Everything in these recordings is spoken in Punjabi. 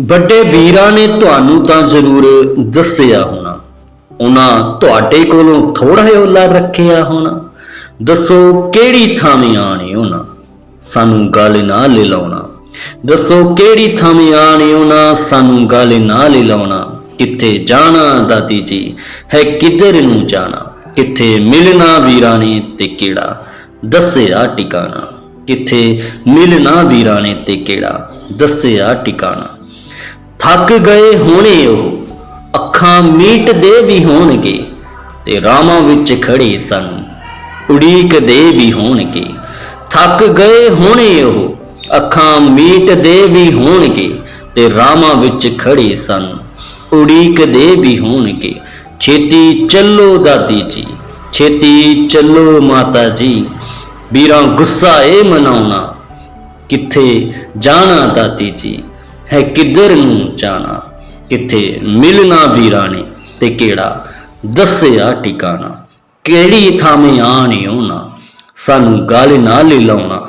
ਵੱਡੇ ਵੀਰਾਂ ਨੇ ਤੁਹਾਨੂੰ ਤਾਂ ਜ਼ਰੂਰ ਦੱਸਿਆ ਹੋਣਾ। ਉਹਨਾਂ ਤੁਹਾਡੇ ਕੋਲੋਂ ਥੋੜਾ ਜਿਹਾ ਓਲਾ ਰੱਖਿਆ ਹੋਣਾ। ਦੱਸੋ ਕਿਹੜੀ ਥਾਵੇਂ ਆਣੇ ਉਹਨਾਂ? ਸਾਨੂੰ ਗੱਲ ਨਾ ਲੈ ਲਾਉਣਾ ਦੱਸੋ ਕਿਹੜੀ ਥਾਵੇਂ ਆਣੇ ਉਹਨਾਂ? ਸਾਨੂੰ ਗੱਲ ਨਾ ਲੈ ਲਾਉਣਾ ਕਿੱਥੇ ਜਾਣਾ ਦਾਦੀ ਜੀ? ਹੈ ਕਿੱਧਰ ਨੂੰ ਜਾਣਾ? ਕਿੱਥੇ ਮਿਲਣਾ ਵੀਰਾਂ ਨੇ ਤੇ ਕਿਹੜਾ? ਦੱਸਿਆ ਟਿਕਾਣਾ। ਕਿੱਥੇ ਮਿਲਣਾ ਵੀਰਾਂ ਨੇ ਤੇ ਕਿਹੜਾ? ਦੱਸਿਆ ਟਿਕਾਣਾ। ਥੱਕ ਗਏ ਹੋਣੇ ਉਹ ਅੱਖਾਂ ਮੀਟ ਦੇ ਵੀ ਹੋਣਗੇ ਤੇ ਰਾਮਾਂ ਵਿੱਚ ਖੜੇ ਸਨ। ਉਡੀਕ ਵੀ ਹੋਣਗੇ। ਥੱਕ ਗਏ ਹੋਣੇ ਉਹ ਅੱਖਾਂ ਮੀਟ ਵੀ ਹੋਣਗੇ ਤੇ ਰਾਮਾਂ ਵਿੱਚ ਖੜੇ ਸਨ। ਉਡੀਕ ਦੇ ਵੀ ਹੋਣਗੇ। ਛੇਤੀ ਚੱਲੋ ਦਾਦੀ ਜੀ, ਛੇਤੀ ਚੱਲੋ ਮਾਤਾ ਜੀ। ਵੀਰਾਂ ਗੁੱਸਾ ਏ ਮਨਾਉਣਾ। ਕਿੱਥੇ ਜਾਣਾ ਦਾਦੀ ਜੀ? ਹੈ ਕਿੱਧਰ ਨੂੰ ਜਾਣਾ, ਕਿੱਥੇ ਮਿਲਣਾ ਵੀਰਾਂ ਤੇ ਕਿਹੜਾ ਦੱਸਿਆ ਟਿਕਾਣਾ, ਕਿਹੜੀ ਥਾਵੇਂ ਆਣੇ ਉਹਨਾਂ, ਸਾਨੂੰ ਗੱਲ ਨਾ ਲੈ ਲਾਉਣਾ,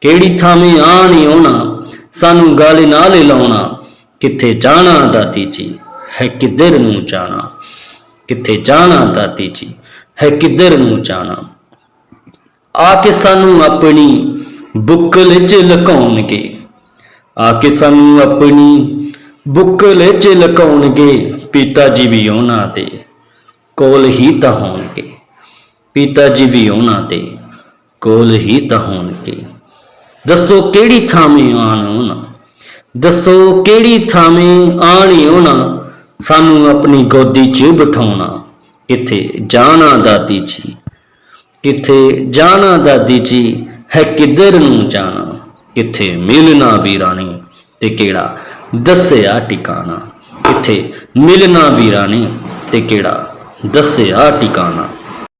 ਕਿਹੜੀ ਥਾਵੇਂ ਆਣੇ ਉਹਨਾਂ, ਸਾਨੂੰ ਗੱਲ ਨਾ ਲੈ ਲਾਉਣਾ, ਕਿੱਥੇ ਜਾਣਾ ਦਾਤੀ ਜੀ, ਹੈ ਕਿੱਧਰ ਨੂੰ ਜਾਣਾ, ਕਿੱਥੇ ਜਾਣਾ ਦਾਤੀ ਜੀ, ਹੈ ਕਿੱਧਰ ਨੂੰ ਜਾਣਾ। ਆ ਕੇ ਸਾਨੂੰ ਆਪਣੀ ਬੁੱਕਲ 'ਚ ਲਕਾਉਣਗੇ। ਆ ਕੇ ਸਾਨੂੰ ਆਪਣੀ ਬੁੱਕਲ 'ਚ ਲਕਾਉਣਗੇ ਪਿਤਾ ਜੀ ਵੀ ਉਹਨਾਂ ਦੇ ਕੋਲ ਹੀ ਤਾਂ ਹੋਣਗੇ। ਪਿਤਾ ਜੀ ਵੀ ਉਹਨਾਂ ਦੇ ਕੋਲ ਹੀ ਤਾਂ ਹੋਣਗੇ। ਦੱਸੋ ਕਿਹੜੀ ਥਾਵੇਂ ਆਣ ਉਹਨਾਂ? ਦੱਸੋ ਕਿਹੜੀ ਥਾਵੇਂ ਆਣੀ ਉਹਨਾਂ? ਸਾਨੂੰ ਆਪਣੀ ਗੋਦੀ 'ਚ ਬਿਠਾਉਣਾ, ਕਿੱਥੇ ਜਾਣਾ ਦਾਦੀ ਜੀ? ਕਿੱਥੇ ਜਾਣਾ ਦਾਦੀ ਜੀ? ਹੈ ਕਿੱਧਰ ਨੂੰ ਜਾਣਾ? ਕਿੱਥੇ ਮਿਲਣਾ ਵੀਰਾਂ ਨੇ ਤੇ ਕਿਹੜਾ ਦੱਸਿਆ ਟਿਕਾਣਾ। ਕਿੱਥੇ ਮਿਲਣਾ ਵੀਰਾਂ ਨੇ ਤੇ ਕਿਹੜਾ ਦੱਸਿਆ ਟਿਕਾਣਾ।